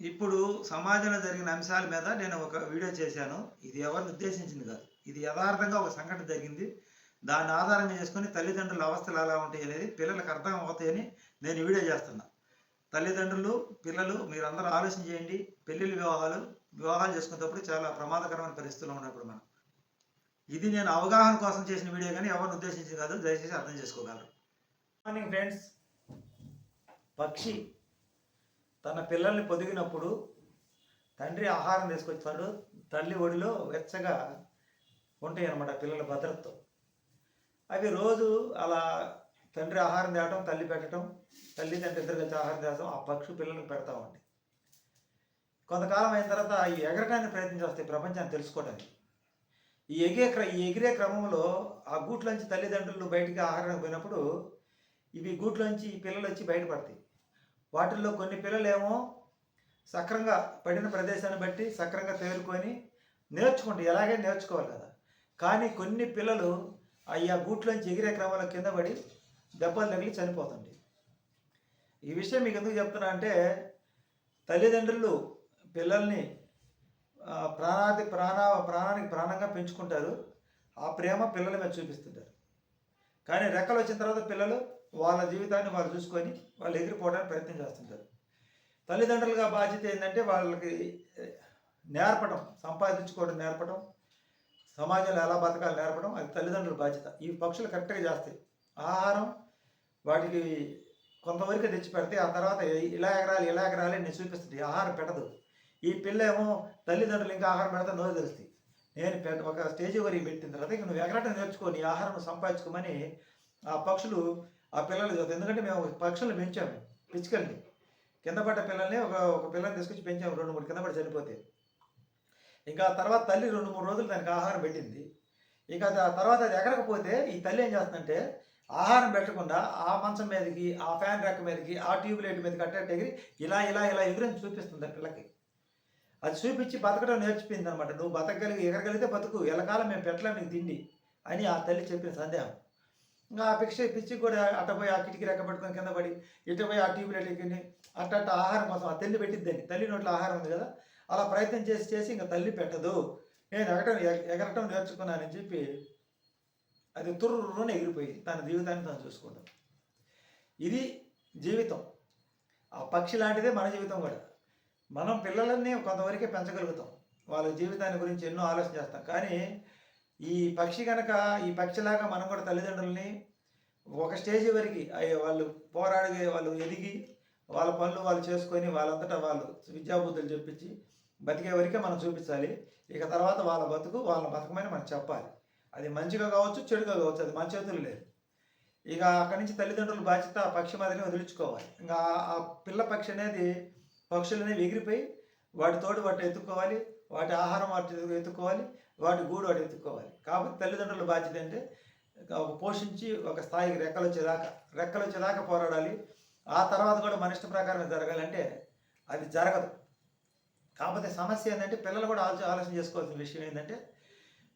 ఇప్పుడు సమాజంలో జరిగిన అంశాల మీద నేను ఒక వీడియో చేశాను. ఇది ఎవరిని ఉద్దేశించింది కాదు. ఇది యథార్థంగా ఒక సంఘటన జరిగింది. దాన్ని ఆధారంగా చేసుకొని తల్లిదండ్రుల అవస్థలు ఎలా ఉంటాయి అనేది పిల్లలకు అర్థం అవుతాయని నేను వీడియో చేస్తున్నా. తల్లిదండ్రులు పిల్లలు మీరందరూ ఆలోచన చేయండి. పెళ్ళిళ్ళ వివాహాలు వివాహాలు చేసుకునేటప్పుడు చాలా ప్రమాదకరమైన పరిస్థితుల్లో ఉన్నప్పుడు మనం. ఇది నేను అవగాహన కోసం చేసిన వీడియో కానీ ఎవరిని ఉద్దేశించింది కాదు. దయచేసి అర్థం చేసుకోగలరు. మార్నింగ్ ఫ్రెండ్స్ పక్షి తన పిల్లల్ని పొదిగినప్పుడు తండ్రి ఆహారం తీసుకొచ్చాడు. తల్లి ఒడిలో వెచ్చగా ఉంటాయి అన్నమాట పిల్లల భద్రతతో. అవి రోజు అలా తండ్రి ఆహారం తేవటం తల్లి పెట్టడం తల్లి తండ్రి ఇద్దరు కలిసి ఆహారం తేవడం ఆ పక్షి పిల్లలకు పెడతా ఉంటాయి కొంతకాలం అయిన తర్వాత ఈ ఎగరటానికి ప్రయత్నం చేస్తాయి ప్రపంచాన్ని తెలుసుకోవడానికి ఈ ఎగిరే క్ర ఈ ఎగిరే క్రమంలో ఆ గూట్లోంచి తల్లిదండ్రులు బయటికి ఆహారానికి పోయినప్పుడు ఇవి గూట్లోంచి ఈ పిల్లలు వచ్చి బయటపడతాయి. వాటిల్లో కొన్ని పిల్లలేమో సక్రంగా పడిన ప్రదేశాన్ని బట్టి సక్రంగా తేరుకొని నేర్చుకుంటాయి ఎలాగే నేర్చుకోవాలి కదా. కానీ కొన్ని పిల్లలు ఆ బూట్లోంచి ఎగిరే క్రమంలో కింద పడి దెబ్బలు తగిలి చనిపోతుంది ఈ విషయం మీకు ఎందుకు చెప్తున్నా అంటే తల్లిదండ్రులు పిల్లల్ని ప్రాణాది ప్రాణ ప్రాణానికి ప్రాణంగా పెంచుకుంటారు. ఆ ప్రేమ పిల్లల మీద చూపిస్తుంటారు. కానీ రెక్కలు వచ్చిన తర్వాత పిల్లలు వాళ్ళ జీవితాన్ని వాళ్ళు చూసుకొని వాళ్ళు ఎదిరిపోవడానికి ప్రయత్నం చేస్తుంటారు. తల్లిదండ్రులుగా బాధ్యత ఏంటంటే వాళ్ళకి నేర్పడం సంపాదించుకోవడం నేర్పడం సమాజంలో ఎలా బతకాలి నేర్పడం అది తల్లిదండ్రుల బాధ్యత. ఈ పక్షులు కరెక్ట్గా చేస్తాయి. ఆహారం వాటికి కొంతవరకు తెచ్చి పెడితే ఆ తర్వాత ఇలా ఎగరాలి ఇలా ఎగరాలి అని చూపిస్తుంది ఆహారం పెట్టదు. ఈ పిల్ల ఏమో తల్లిదండ్రులు ఇంకా ఆహారం పెడతా నోరు తెలుస్తుంది నేను పెద్ద ఒక స్టేజ్ వరకు పెట్టిన తర్వాత ఇక నువ్వు ఎగరటం నేర్చుకొని ఆహారం సంపాదించుకోమని ఆ పక్షులు ఆ పిల్లలు చదువుతాయి ఎందుకంటే మేము పక్షులను పెంచాము పిచ్చుకల్ని. కింద పడ్డ పిల్లల్ని ఒక ఒక పిల్లని తీసుకొచ్చి పెంచాము రెండు మూడు. కింద పడి చనిపోతే. ఇంకా తర్వాత తల్లి రెండు మూడు రోజులు దానికి ఆహారం పెట్టింది. ఇంకా ఆ తర్వాత అది ఎగరకపోతే ఈ తల్లి ఏం చేస్తుందంటే ఆహారం పెట్టకుండా ఆ మంచం మీదకి ఆ ఫ్యాన్ రెక్క మీదకి ఆ ట్యూబ్ లైట్ మీదకి అట్ట ఎగిరి ఇలా ఇలా ఇలా ఎగురని చూపిస్తుంది పిల్లకి. అది చూపించి బతకడం నేర్చిపోయింది అనమాట నువ్వు బతకగలిగి ఎగరగలిగితే బతుకు. ఎలకాలం మేము పెట్టలేము నీకు తిండి అని ఆ తల్లి చెప్పిన సందేహం. ఇంకా ఆ పిక్ష పిచ్చి కూడా అట్టపోయి ఆ కిటికీ రెక్క పెట్టుకుని కింద పడి ఇటుపోయి ఆ ట్యూబ్ లైట్ ఎక్కి అట్ట అట్ట ఆహారం కోసం ఆ తల్లి పెట్టిద్దని తల్లి నోట్లో ఆహారం ఉంది కదా అలా ప్రయత్నం చేసి చేసి ఇంకా తల్లి పెట్టదు. నేను ఎగటం ఎగ- ఎగరటం నేర్చుకున్నానని చెప్పి అది తుర్రుని ఎగిరిపోయి తన జీవితాన్ని తను చూసుకుంటాం ఇది జీవితం. ఆ పక్షి లాంటిదే మన జీవితం కూడా. మనం పిల్లలన్నీ కొంతవరకే పెంచగలుగుతాం. వాళ్ళ జీవితాన్ని గురించి ఎన్నో ఆలోచన చేస్తాం. కానీ ఈ పక్షి కనుక ఈ పక్షిలాగా మనం కూడా తల్లిదండ్రులని ఒక స్టేజ్ వరకు అయ్యే వాళ్ళు పోరాడి వాళ్ళు ఎదిగి వాళ్ళ పనులు వాళ్ళు చేసుకొని వాళ్ళంతటా వాళ్ళు విద్యాబుద్ధులు చెప్పించి బతికే వరకే మనం చూపించాలి. ఇక తర్వాత వాళ్ళ బతుకు వాళ్ళ బతకమని మనం చెప్పాలి. అది మంచిగా కావచ్చు చెడుగా కావచ్చు అది మన చేతులు లేదు. ఇక అక్కడి నుంచి తల్లిదండ్రుల బాధ్యత పక్షి మాదిరిని వదిలించుకోవాలి. ఇంకా ఆ- పిల్ల పక్షి అనేది పక్షులు అనేవి ఎగిరిపోయి వాటి తోడు వాటి ఎత్తుక్కోవాలి వాటి ఆహారం వాటి ఎత్తుక్కోవాలి వాటి గూడు వాటి ఎత్తుకోవాలి కాబట్టి తల్లిదండ్రుల బాధ్యత అంటే ఒక పోషించి ఒక స్థాయికి రెక్కలు వచ్చేదాకా రెక్కలు వచ్చేదాకా పోరాడాలి. ఆ తర్వాత కూడా మన ఇష్ట ప్రకారం జరగాలంటే అది జరగదు. కాకపోతే సమస్య ఏంటంటే పిల్లలు కూడా ఆలోచన ఆలోచన చేసుకోవాల్సిన విషయం ఏంటంటే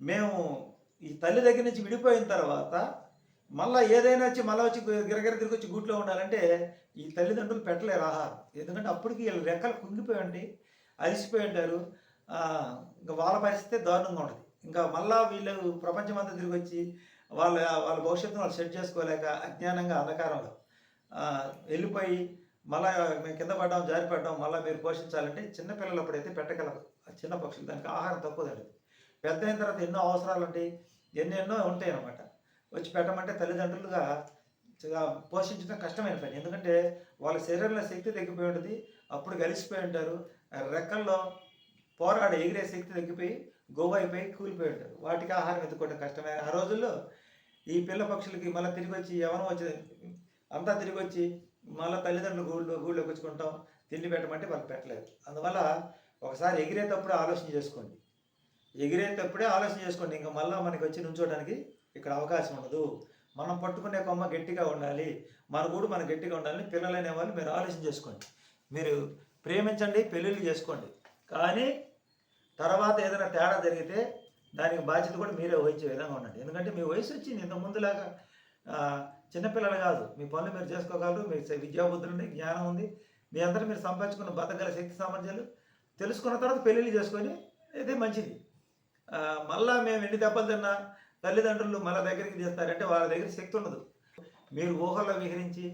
మేము ఈ తల్లి దగ్గర నుంచి విడిపోయిన తర్వాత మళ్ళీ ఏదైనా వచ్చి మళ్ళీ వచ్చి గిరగిర తిరిగి వచ్చి గూట్లో ఉండాలంటే ఈ తల్లిదండ్రులు పెట్టలేరు ఆహారం. ఎందుకంటే అప్పటికి వీళ్ళు రెక్కలు కుంగిపోయి ఉండి అలసిపోయి ఉంటారు. ఇంకా వాళ్ళ పరిస్థితి దారుణంగా ఉంటుంది. ఇంకా మళ్ళా వీళ్ళు ప్రపంచం అంతా తిరిగి వచ్చి వాళ్ళ వాళ్ళ భవిష్యత్తును వాళ్ళు సెట్ చేసుకోలేక అజ్ఞానంగా అంధకారంలో వెళ్ళిపోయి మళ్ళా మేము కింద పడ్డాం జారి పడ్డాం మళ్ళీ మీరు పోషించాలంటే చిన్నపిల్లలు అప్పుడైతే పెట్టగలరు. చిన్న పక్షులు దానికి ఆహారం తక్కువ తింటుంది పెద్ద అయిన తర్వాత ఎన్నో అవసరాలు ఉంటాయి ఎన్నెన్నో ఉంటాయి అన్నమాట. వచ్చి పెట్టమంటే తల్లిదండ్రులుగా పోషించడం కష్టమైన పని. ఎందుకంటే వాళ్ళ శరీరంలో శక్తి తగ్గిపోయి ఉంటుంది అప్పుడు కలిసిపోయి ఉంటారు. రెక్కల్లో పోరాడు ఎగిరే శక్తి తగ్గిపోయి గోవైపోయి కూలిపోయి ఉంటారు వాటికి ఆహారం ఎత్తుకోవడం కష్టమే. ఆ రోజుల్లో ఈ పిల్ల పక్షులకి మళ్ళీ తిరిగి వచ్చి ఎవరో వచ్చి అంతా తిరిగి వచ్చి మళ్ళీ తల్లిదండ్రులు గూళ్ళు గూళ్ళోకి వచ్చుకుంటాం తిండి పెట్టమంటే వాళ్ళు పెట్టలేదు. అందువల్ల ఒకసారి ఎగిరేటప్పుడు ఆలోచన చేసుకోండి. ఎగిరేటప్పుడే ఆలోచన చేసుకోండి. ఇంకా మళ్ళీ మనకి వచ్చి నుంచోడానికి ఇక్కడ అవకాశం ఉండదు. మనం పట్టుకునే కొమ్మ గట్టిగా ఉండాలి. మన గూడు మనం గట్టిగా ఉండాలని పిల్లలనే వాళ్ళు మీరు ఆలోచన చేసుకోండి. మీరు ప్రేమించండి పెళ్ళిళ్ళు చేసుకోండి. కానీ తర్వాత ఏదైనా తేడా జరిగితే దానికి బాధ్యత కూడా మీరే వహించే విధంగా ఉండండి. ఎందుకంటే మీ వయసు వచ్చింది ఇంత ముందులాగా చిన్నపిల్లలు కాదు. మీ పనులు మీరు చేసుకోగలరు మీకు విద్యాబుద్ధులు ఉన్నాయి జ్ఞానం ఉంది. మీ అందరూ మీరు సంపాదించుకున్న బతకగల శక్తి సామర్థ్యాలు తెలుసుకున్న తర్వాత పెళ్ళిళ్ళు చేసుకొని అయితే మంచిది. మళ్ళీ మళ్ళా మేము ఎన్ని దెబ్బలు తిన్నా తల్లిదండ్రులు మళ్ళీ దగ్గరికి తీస్తారంటే వాళ్ళ దగ్గర శక్తి ఉండదు. మీరు ఊహల్లో విహరించి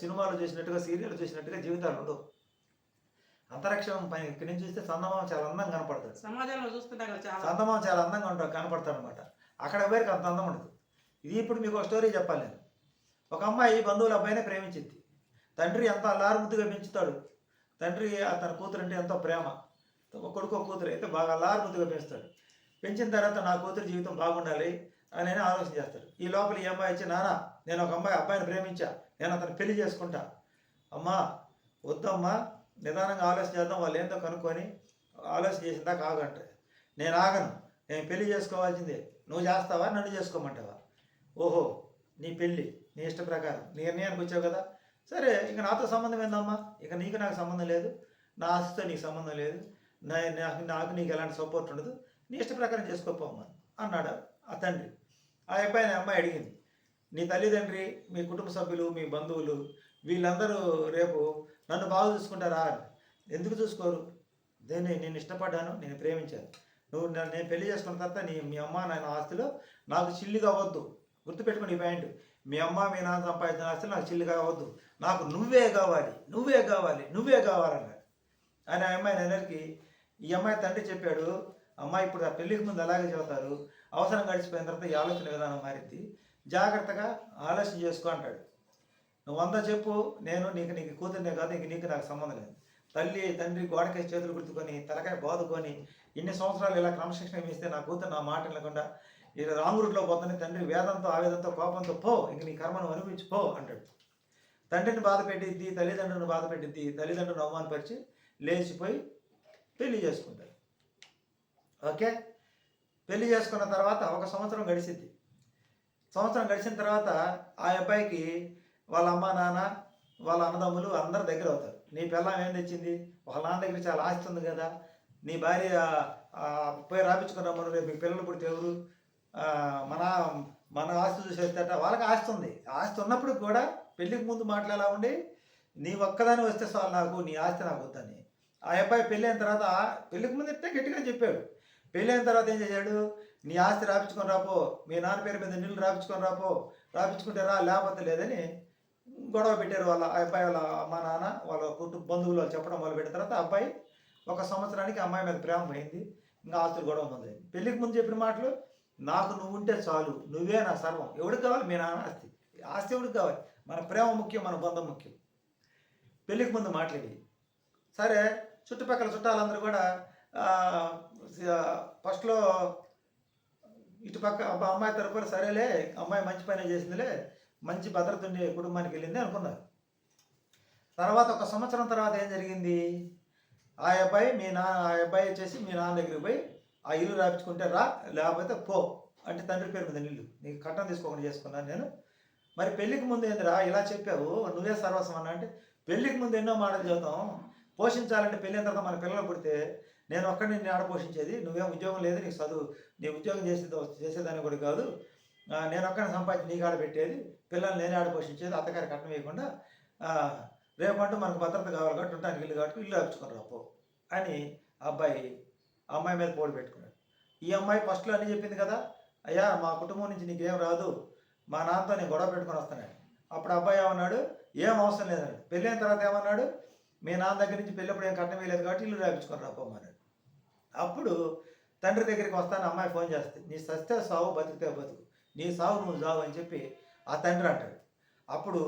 సినిమాలు చూసినట్టుగా సీరియల్ చూసినట్టుగా జీవితాలు ఉండవు. అంతరిక్షం పైన ఇక్కడి నుంచి చూస్తే చందమామ చాలా అందంగా కనపడుతుంది. సమాజంలో చూస్తుంటాం కదా చాలా. చందమామ చాలా అందంగా ఉంటాడు కనపడతాడు అనమాట అక్కడ పేరుకి అంత అందం ఉండదు. ఇది ఇప్పుడు మీకు ఒక స్టోరీ చెప్పాలి నేను. ఒక అమ్మాయి బంధువుల అబ్బాయినే ప్రేమించింది. తండ్రి ఎంత అల్లారుముద్దుగా పెంచుతాడు. తండ్రి తన కూతురు అంటే ఎంతో ప్రేమ. ఒక కొడుకు కూతురు అయితే బాగా అల్లారుముద్దుగా పెంచుతాడు. పెంచిన తర్వాత నా కూతురు జీవితం బాగుండాలి అని ఆలోచన చేస్తాడు ఈ లోపల ఈ అమ్మాయి వచ్చి నాన్న నేను ఒక అమ్మాయి అబ్బాయిని ప్రేమించా. నేను అతను పెళ్ళి చేసుకుంటా. అమ్మా వద్దమ్మా నిదానంగా ఆలోచన చేద్దాం వాళ్ళు ఏందో కనుక్కొని ఆలోచన చేసిన దాకా ఆగంట నేను ఆగను. నేను పెళ్ళి చేసుకోవాల్సిందే. నువ్వు చేస్తావా? నన్ను చేసుకోమంటావా? ఓహో నీ పెళ్ళి నీ ఇష్ట ప్రకారం. నీ నిర్ణయానికి వచ్చావు కదా? సరే ఇక నాతో సంబంధం ఏందమ్మా? ఇక నీకు నాకు సంబంధం లేదు. నా ఆస్తితో నీకు సంబంధం లేదు. నా నాకు నాకు నీకు ఎలాంటి సపోర్ట్ ఉండదు. నీ ఇష్ట ప్రకారం చేసుకోపోమ్మా అన్నాడు ఆ తండ్రి. ఆ అబ్బాయిని అమ్మాయి అడిగింది. నీ తల్లిదండ్రి మీ కుటుంబ సభ్యులు మీ బంధువులు వీళ్ళందరూ రేపు నన్ను బాగా చూసుకుంటారా ఎందుకు చూసుకోరు? దేని నేను ఇష్టపడ్డాను నేను ప్రేమించాను. నువ్వు నన్ను నేను పెళ్ళి చేసుకున్న తర్వాత నీ మీ అమ్మ నాయన ఆస్తిలో నాకు చిల్లిగా అవ్వద్దు. గుర్తుపెట్టుకుని ఈ పాయింట్. మీ అమ్మ మీ నాన్న సంపాదించిన ఆస్తులు నాకు చిల్లిగా అవ్వద్దు. నాకు నువ్వే కావాలి నువ్వే కావాలి నువ్వే కావాలన్నాడు. అని ఆ అమ్మాయి నెలకి ఈ అమ్మాయి తండ్రి చెప్పాడు అమ్మాయి ఇప్పుడు ఆ పెళ్ళికి ముందు అలాగే చెబుతారు అవసరం గడిచిపోయిన తర్వాత ఈ ఆలోచన విధానం మారింది. జాగ్రత్తగా ఆలోచన చేసుకో అంటాడు. నువ్వు అంతా చెప్పు నేను నీకు నీకు కూతురునే కాదు ఇంక నీకు నాకు సంబంధం లేదు. తల్లి తండ్రి గోడకై చేతులు గుర్తుకొని తలకాయ బాదుకొని ఇన్ని సంవత్సరాలు ఇలా క్రమశిక్షణ ఇస్తే నా కూతురు నా మాట వినకుండా ఇది రాంగ్ రూట్లో పోతుంది తండ్రి వేదంతో ఆవేదంతో కోపంతో పో ఇంక నీ కర్మను అనిపించి పో అంటాడు. తండ్రిని బాధ పెట్టిద్ది తల్లిదండ్రులను బాధ పెట్టిద్ది తల్లిదండ్రులను అవమానపరిచి లేచిపోయి పెళ్ళి చేసుకుంటారు. ఓకే? పెళ్ళి చేసుకున్న తర్వాత ఒక సంవత్సరం గడిచిద్ది. సంవత్సరం గడిచిన తర్వాత ఆ అబ్బాయికి వాళ్ళ అమ్మ నాన్న వాళ్ళ అన్నదమ్ములు అందరు దగ్గర అవుతారు. నీ పిల్లం ఏం తెచ్చింది? వాళ్ళ నాన్న దగ్గర చాలా ఆస్తి ఉంది కదా. నీ భార్య పోయి రాపించుకున్నాము రేపు మీ పిల్లలు పుడితే ఎవరు? మన మన ఆస్తి చూసేట వాళ్ళకి ఆస్తి ఉంది. ఆస్తి ఉన్నప్పుడు కూడా పెళ్ళికి ముందు మాటలు ఉండి నీ ఒక్కదాని వస్తే చాలు నాకు నీ ఆస్తి నాకు వద్దని. ఆ అబ్బాయి పెళ్ళి అయిన తర్వాత పెళ్ళికి ముందు ఇట్టే గట్టిగా చెప్పాడు. పెళ్ళి అయిన తర్వాత ఏం చేశాడు? నీ ఆస్తి రాపించుకొని రాపో మీ నాన్న పేరు మీద నీళ్ళు రాపించుకొని రాపో రాపించుకుంటే రా లేకపోతే లేదని గొడవ పెట్టారు వాళ్ళ ఆ అబ్బాయి వాళ్ళ అమ్మ నాన్న వాళ్ళ కుటుంబ బంధువులు వాళ్ళు చెప్పడం మొదలు పెట్టిన తర్వాత అబ్బాయి ఒక సంవత్సరానికి అమ్మాయి మీద ప్రేమ పోయింది. ఇంకా ఆస్తులు గొడవ ఉంది. పెళ్ళికి ముందు చెప్పిన మాటలు నాకు నువ్వు ఉంటే చాలు. నువ్వే నా సర్వం. ఎవడికి కావాలి? మీ నాన్న ఆస్తి. ఆస్తి ఎవడికి కావాలి? మన ప్రేమ ముఖ్యం మన బంధం ముఖ్యం. పెళ్ళికి ముందు మాట్లాడి సరే చుట్టుపక్కల చుట్టాలందరూ కూడా ఫస్ట్లో ఇటుపక్క అబ్బా అమ్మాయి తరపున సరేలే అమ్మాయి మంచి పని చేసిందిలే మంచి భద్రత ఉండే కుటుంబానికి వెళ్ళింది అనుకున్నారు తర్వాత ఒక సంవత్సరం తర్వాత ఏం జరిగింది? ఆ అబ్బాయి మీ నా ఆ అబ్బాయి వచ్చేసి మీ నాన్న దగ్గరికి పోయి ఆ ఇల్లు రాపించుకుంటే రా లేకపోతే పో అంటే తండ్రి పేరు మీద ఇల్లు నీకు కట్టం తీసుకోకుండా చేసుకున్నాను నేను. మరి పెళ్ళికి ముందు ఏందిరా? ఇలా చెప్పావు. నువ్వే సర్వస్వం అన్న అంటే పెళ్ళికి ముందు ఎన్నో మాటలు చదువుతాం పోషించాలంటే పెళ్ళిన తర్వాత మన పిల్లలు పుడితే నేను ఒక్కడిని నేను ఆడ పోషించేది. నువ్వేం ఉద్యోగం లేదు నీకు చదువు నీ ఉద్యోగం చేసేది చేసేదాన్ని కూడా కాదు. నేను ఒక్కనే సంపాదించి నీ కాడ పెట్టేది పిల్లల్ని నేనే ఆడ పోషించేది అత్తగారి కట్నం వేయకుండా రేపంటూ మనకు భద్రత కావాలి కాబట్టి ఉంటానికి ఇల్లు కాబట్టి ఇల్లు రాపించుకొని రాపో అని అబ్బాయి ఆ అమ్మాయి మీద పోటీ పెట్టుకున్నాడు. ఈ అమ్మాయి ఫస్ట్లో అని చెప్పింది కదా అయ్యా మా కుటుంబం నుంచి నీకేం రాదు మా నాన్నతో నేను గొడవ పెట్టుకొని వస్తున్నాను. అప్పుడు అబ్బాయి ఏమన్నాడు ఏం అవసరం లేదన్నాడు. పెళ్ళైన తర్వాత ఏమన్నాడు మీ నాన్న దగ్గర నుంచి పెళ్ళప్పుడు ఏం కట్నం వేయలేదు కాబట్టి ఇల్లు రాపించుకొని రాపోమన్నాడు అప్పుడు తండ్రి దగ్గరికి వస్తాను అమ్మాయి ఫోన్ చేస్తే నీ సస్తే సావు బతికితే బతుకు. నీ సావు నువ్వు సావు అని చెప్పి ఆ తండ్రి అంటాడు. అప్పుడు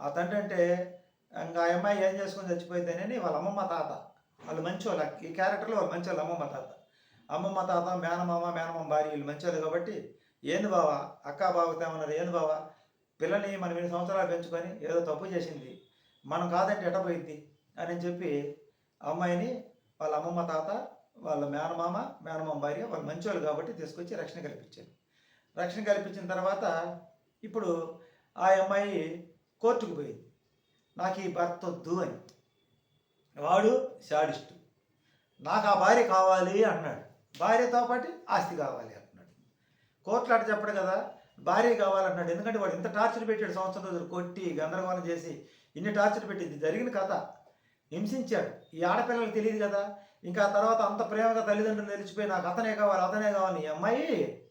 ఆ తండ్రి అంటే ఇంకా ఆ అమ్మాయి ఏం చేసుకొని చచ్చిపోయిందని వాళ్ళ అమ్మమ్మ తాత. వాళ్ళు మంచోళ్ళు. ఈ క్యారెక్టర్లో వాళ్ళు మంచోళ్ళు అమ్మమ్మ తాత. అమ్మమ్మ తాత మేనమామ మేనమామ భార్య వీళ్ళు మంచోళ్ళు కాబట్టి ఏంది బావా? అక్క బావతో ఏమన్నారు ఏంది బావా? పిల్లని మనం ఎన్ని సంవత్సరాలు పెంచుకొని ఏదో తప్పు చేసింది. మనం కాదంటే ఎటపోయింది అని చెప్పి అమ్మాయిని వాళ్ళ అమ్మమ్మ తాత వాళ్ళ మేనమామ మేనమామ భార్య వాళ్ళు మంచోళ్ళు కాబట్టి తీసుకొచ్చి రక్షణ కల్పించారు. రక్షణ కల్పించిన తర్వాత ఇప్పుడు ఆ అమ్మాయి కోర్టుకు పోయింది. నాకు ఈ భర్త వద్దు అని. వాడు శాడిస్టు. నాకు ఆ భార్య కావాలి అన్నాడు. భార్యతో పాటు ఆస్తి కావాలి అన్నాడు. కోర్టులో అటు చెప్పడు కదా భార్య కావాలన్నాడు ఎందుకంటే వాడు ఇంత టార్చర్ పెట్టాడు సంవత్సరం రోజులు కొట్టి గందరగోళం చేసి ఇన్ని టార్చర్ పెట్టింది. జరిగిన కథ. హింసించాడు. ఈ ఆడపిల్లలకు తెలియదు కదా. ఇంకా ఆ తర్వాత అంత ప్రేమగా తల్లిదండ్రులు తెలిసిపోయి నాకు అతనే కావాలి అతనే కావాలి. ఈ అమ్మాయి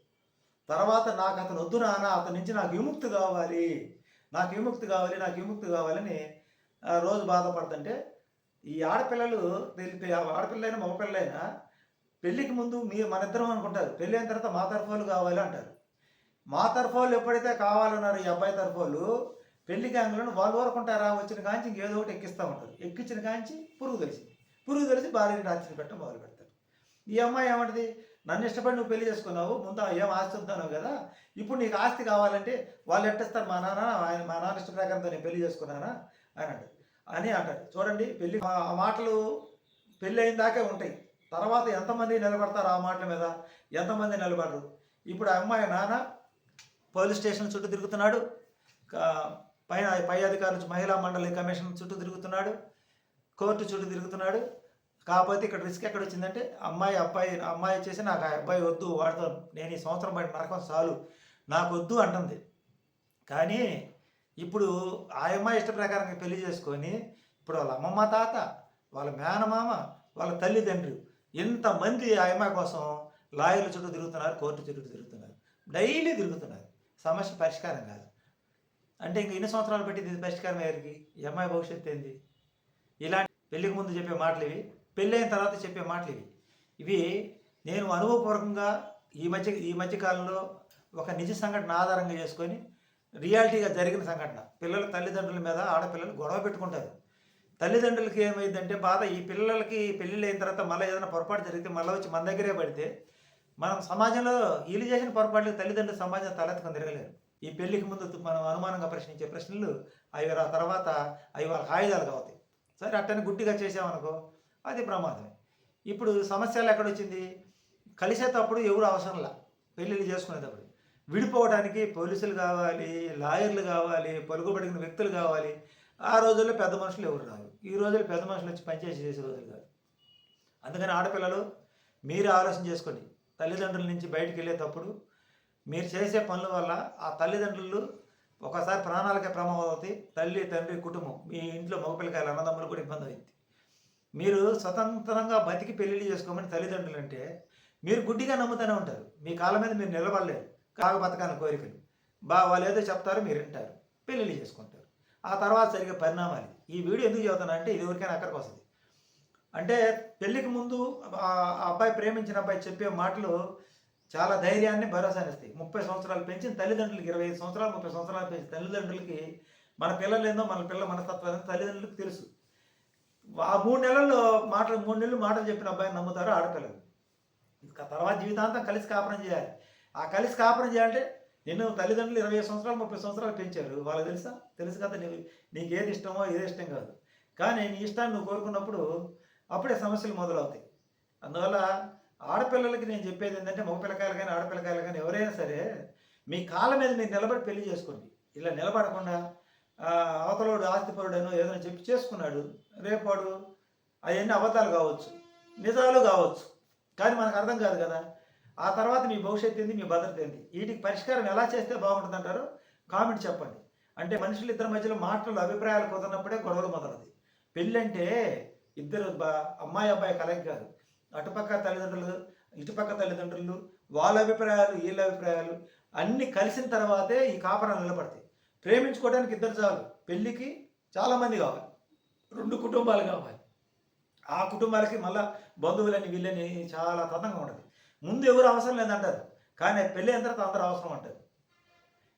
తర్వాత నాకు అతను వద్దు నాన్న అతని నుంచి నాకు విముక్తి కావాలి. నాకు విముక్తి కావాలి నాకు విముక్తి కావాలని రోజు బాధపడుతుంటే ఈ ఆడపిల్లలు తెలిపి ఆడపిల్లైనా మగపిల్లైనా పెళ్ళికి ముందు మీరు మన ఇద్దరం అనుకుంటారు. పెళ్ళి అయిన తర్వాత మా తరఫు కావాలి అంటారు. మా తరఫు ఎప్పుడైతే కావాలన్నారు ఈ అబ్బాయి తరఫు పెళ్ళి గ్యాంగ్లను వాళ్ళు ఊరుకుంటారా వచ్చిన కాంచి ఇంకేదో ఒకటి ఎక్కిస్తూ ఉంటారు. ఎక్కించిన కాంచి పురుగు తెలిసి పురుగు తెలిసి భార్యని రాత్రి పెట్టడం మొదలు పెడతారు ఈ అమ్మాయి ఏమంటది? నన్ను ఇష్టపడి నువ్వు పెళ్ళి చేసుకున్నావు ముందు ఏం ఆస్తి వద్దాను కదా ఇప్పుడు నీకు ఆస్తి కావాలంటే వాళ్ళు ఎట్టేస్తారు మా నాన్న ఆయన మా నాన్న ఇష్ట ప్రకారంతో నేను పెళ్ళి చేసుకున్నానా? అని అంటారు అని అంటారు చూడండి పెళ్ళి ఆ- మాటలు పెళ్ళి అయిన దాకే ఉంటాయి. తర్వాత ఎంతమంది నిలబడతారు ఆ మాటల మీద? ఎంతమంది నిలబడరు? ఇప్పుడు ఆ అమ్మాయి నాన్న పోలీస్ స్టేషన్ చుట్టూ తిరుగుతున్నాడు పైన పై అధికారుల నుంచి మహిళా మండలి కమిషన్ చుట్టూ తిరుగుతున్నాడు కోర్టు చుట్టూ తిరుగుతున్నాడు కాకపోతే ఇక్కడ రిస్క్ ఎక్కడ వచ్చిందంటే అమ్మాయి అబ్బాయి అమ్మాయి వచ్చేసి నాకు ఆ అబ్బాయి వద్దు వాడితో నేను ఈ సంవత్సరం పడిన నరకం చాలు నాకు వద్దు అంటుంది. కానీ ఇప్పుడు ఆ అమ్మాయి ఇష్ట ప్రకారంగా పెళ్ళి చేసుకొని ఇప్పుడు వాళ్ళ అమ్మమ్మ తాత వాళ్ళ మేనమామ వాళ్ళ తల్లిదండ్రులు ఎంతమంది ఆ అమ్మాయి కోసం లాయర్ల చుట్టూ తిరుగుతున్నారు కోర్టు చుట్టూ తిరుగుతున్నారు. డైలీ తిరుగుతున్నారు. సమస్య పరిష్కారం కాదు. అంటే ఇంక ఎన్ని సంవత్సరాలు పెట్టింది ఇది పరిష్కారం ఎవరికి ఈ అమ్మాయి భవిష్యత్తు ఏంది? ఇలాంటి పెళ్ళికి ముందు చెప్పే మాటలు ఇవి. పెళ్ళైన తర్వాత చెప్పే మాటలు ఇవి. ఇవి నేను అనుభవపూర్వకంగా ఈ మధ్య ఈ మధ్య కాలంలో ఒక నిజ సంఘటన ఆధారంగా చేసుకొని రియాలిటీగా జరిగిన సంఘటన. పిల్లల తల్లిదండ్రుల మీద ఆడపిల్లలు గొడవ పెట్టుకుంటారు. తల్లిదండ్రులకి ఏమైందంటే బాధ ఈ పిల్లలకి పెళ్ళిళ్ళు అయిన తర్వాత మళ్ళీ ఏదైనా పొరపాటు జరిగితే మళ్ళీ వచ్చి మన దగ్గరే పడితే మనం సమాజంలో వీళ్ళు చేసిన పొరపాట్లు తల్లిదండ్రులు సమాజం తలెత్తుకొని తిరగలేరు. ఈ పెళ్ళికి ముందు మనం అనుమానంగా ప్రశ్నించే ప్రశ్నలు అవి ఆ తర్వాత అవి వాళ్ళ ఆయుధాలుగా అవుతాయి. సరే అట్టని గుడ్డిగా చేసామనుకో అది ప్రమాదమే. ఇప్పుడు సమస్యలు ఎక్కడొచ్చింది? కలిసేటప్పుడు ఎవరు అవసరంలా? పెళ్ళిళ్ళు చేసుకునేటప్పుడు. విడిపోవడానికి పోలీసులు కావాలి లాయర్లు కావాలి పలుకుబడిన వ్యక్తులు కావాలి. ఆ రోజుల్లో పెద్ద మనుషులు ఎవరు రారు? ఈ రోజుల్లో పెద్ద మనుషులు వచ్చి పనిచేసి చేసే రోజులు కాదు. అందుకని ఆడపిల్లలు మీరు ఆలోచన చేసుకోండి. తల్లిదండ్రుల నుంచి బయటికి వెళ్ళేటప్పుడు మీరు చేసే పనుల వల్ల ఆ తల్లిదండ్రులు ఒకసారి ప్రాణాలకే ప్రమాదం అవుతాయి. తల్లి తండ్రి కుటుంబం మీ ఇంట్లో మగపిల్లకాయలు అన్నదమ్ములు కూడా ఇబ్బంది అయింది మీరు స్వతంత్రంగా బతికి పెళ్ళిళ్ళు చేసుకోమని తల్లిదండ్రులు అంటే మీరు గుడ్డిగా నమ్ముతూనే ఉంటారు. మీ కాళ్ళ మీద మీరు నిలబడలేరు. కాగ బతకాలని కోరికలు. బా వాళ్ళు ఏదో చెప్తారు మీరు వింటారు. పెళ్ళిళ్ళు చేసుకుంటారు. ఆ తర్వాత జరిగే పరిణామాలు ఈ వీడియో ఎందుకు చదువుతున్నా అంటే ఇది ఎవరికైనా అక్కడికి వస్తుంది. అంటే పెళ్ళికి ముందు ఆ అబ్బాయి ప్రేమించిన అబ్బాయి చెప్పే మాటలు చాలా ధైర్యాన్ని భరోసాని ఇస్తాయి. ముప్పై సంవత్సరాలు పెంచిన తల్లిదండ్రులకి ఇరవై ఐదు సంవత్సరాలు ముప్పై సంవత్సరాలు పెంచిన తల్లిదండ్రులకి మన పిల్లలు ఏందో మన పిల్లల మనస్తత్వం ఏందో తల్లిదండ్రులకు తెలుసు. ఆ మూడు నెలల్లో మాటలు మూడు నెలలు మాటలు చెప్పిన అబ్బాయిని నమ్ముతారు ఆడపిల్లలు ఇంకా తర్వాత జీవితాంతం కలిసి కాపురం చేయాలి. ఆ కలిసి కాపురం చేయాలంటే నిన్ను తల్లిదండ్రులు ఇరవై సంవత్సరాలు ముప్పై సంవత్సరాలు పెంచారు. వాళ్ళకి తెలుసా? తెలుసు కదా నీకు నీకు ఏది ఇష్టమో ఏది ఇష్టం కాదు. కానీ నీ ఇష్టాన్ని నువ్వు కోరుకున్నప్పుడు అప్పుడే సమస్యలు మొదలవుతాయి. అందువల్ల ఆడపిల్లలకి నేను చెప్పేది ఏంటంటే మగపిల్లకాయలు కానీ ఆడపిల్లకాయలు కానీ ఎవరైనా సరే మీ కాళ్ళ మీద మీరు నిలబడి పెళ్ళి చేసుకోండి. ఇలా నిలబడకుండా అవతలోడు ఆస్తిపరుడను ఏదైనా చెప్పి చేసుకున్నాడు రేపాడు అవన్నీ అబద్ధాలు కావచ్చు నిజాలు కావచ్చు. కానీ మనకు అర్థం కాదు కదా ఆ తర్వాత మీ భవిష్యత్తు ఏంది మీ భద్రత ఏంది? వీటికి పరిష్కారం ఎలా చేస్తే బాగుంటుంది అంటారు కామెంట్ చెప్పండి. అంటే మనుషులు ఇద్దరి మధ్యలో మాటలు అభిప్రాయాలు కుదరినప్పుడే గొడవలు మొదలది పెళ్ళి అంటే ఇద్దరు అమ్మాయి అబ్బాయి కలయిక కాదు. అటుపక్క తల్లిదండ్రులు ఇటుపక్క తల్లిదండ్రులు వాళ్ళ అభిప్రాయాలు వీళ్ళ అభిప్రాయాలు అన్నీ కలిసిన తర్వాతే ఈ కాపురాలు నిలబడతాయి. ప్రేమించుకోవడానికి ఇద్దరు చాలు. పెళ్ళికి చాలామంది కావాలి. రెండు కుటుంబాలు కావాలి. ఆ కుటుంబాలకి మళ్ళా బంధువులని వీళ్ళని చాలా తతంగా ఉంటుంది. ముందు ఎవరు అవసరం లేదంటారు. కానీ పెళ్ళి అయిన తర్వాత అందరూ అవసరం అంటారు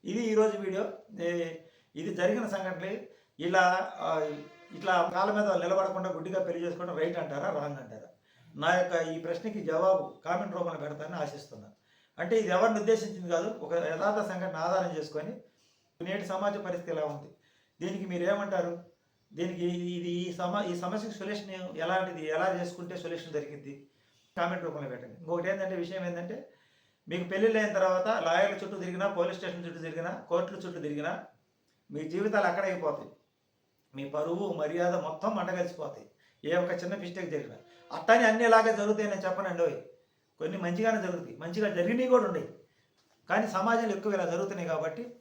ఇది ఈరోజు వీడియో. ఇది జరిగిన సంఘటనలు. ఇలా ఇట్లా కాళ్ళ మీద నిలబడకుండా గుడ్డిగా పెళ్ళి చేసుకోవడం రైట్ అంటారా రాంగ్ అంటారా? నా యొక్క ఈ ప్రశ్నకి జవాబు కామెంట్ రూపంలో పెడతానని ఆశిస్తున్నాను అంటే ఇది ఎవరిని ఉద్దేశించింది కాదు. ఒక యథార్థ సంఘటన ఆధారం చేసుకొని నేటి సమాజ పరిస్థితి ఎలా ఉంది? దీనికి మీరు ఏమంటారు? దీనికి ఇది ఈ సమ ఈ సమస్యకి సొల్యూషన్ ఎలాంటిది? ఎలా చేసుకుంటే సొల్యూషన్ దొరికింది కామెంట్ రూపంలో పెట్టండి. ఇంకొకటి ఏంటంటే విషయం ఏంటంటే మీకు పెళ్ళిళ్ళు అయిన తర్వాత లాయర్ల చుట్టూ తిరిగినా పోలీస్ స్టేషన్ చుట్టూ తిరిగినా కోర్టుల చుట్టూ తిరిగినా మీ జీవితాలు అక్కడ అయిపోతాయి. మీ పరువు మర్యాద మొత్తం మంటగలిసిపోతాయి. ఏ ఒక్క చిన్న మిస్టేక్ జరిగినా. అట్టని అన్ని ఇలాగే జరుగుతాయి నేను చెప్పనండి ఓయ్. కొన్ని మంచిగానే జరుగుతాయి. మంచిగా జరిగినవి కూడా ఉన్నాయి. కానీ సమాజంలో ఎక్కువ ఇలా జరుగుతున్నాయి కాబట్టి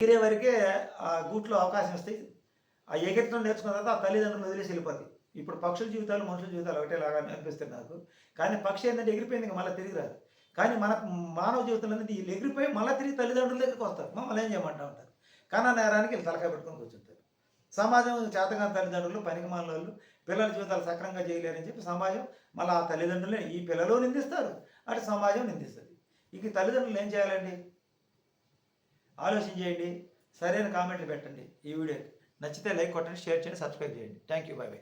తీరే వరకే ఆ గూట్లో అవకాశం ఇస్తాయి ఆ ఏకత్వం నేర్చుకున్న తర్వాత ఆ తల్లిదండ్రులు వదిలేసి వెళ్ళిపోతాయి. ఇప్పుడు పక్షుల జీవితాలు మనుషుల జీవితాలు ఒకటేలాగా అనిపిస్తుంది నాకు. కానీ పక్షి ఏంటంటే ఎగిరిపోయింది ఇంకా మళ్ళీ తిరిగి రాదు. కానీ మన మానవ జీవితంలో అనేది వీళ్ళు ఎగిరిపోయి మళ్ళీ తిరిగి తల్లిదండ్రుల దగ్గరికి వస్తారు. మమ్మల్ని ఏం చేయమంటా ఉంటారు? కానీ నేరానికి వీళ్ళు తలకాయ పెట్టుకొని కూర్చుంటారు. సమాజం చేతగాని తల్లిదండ్రులు పనికిమాల వాళ్ళు పిల్లల జీవితాలు సక్రంగా చేయలేరని చెప్పి సమాజం మళ్ళీ ఆ తల్లిదండ్రులే ఈ పిల్లలు నిందిస్తారు. అటు సమాజం నిందిస్తుంది. ఇక తల్లిదండ్రులు ఏం చేయాలండి? ఆలోచన చేయండి సరైన కామెంట్లు పెట్టండి ఈ వీడియోకి. నచ్చితే లైక్ కొట్టండి షేర్ చేయండి సబ్స్క్రైబ్ చేయండి. Thank you by by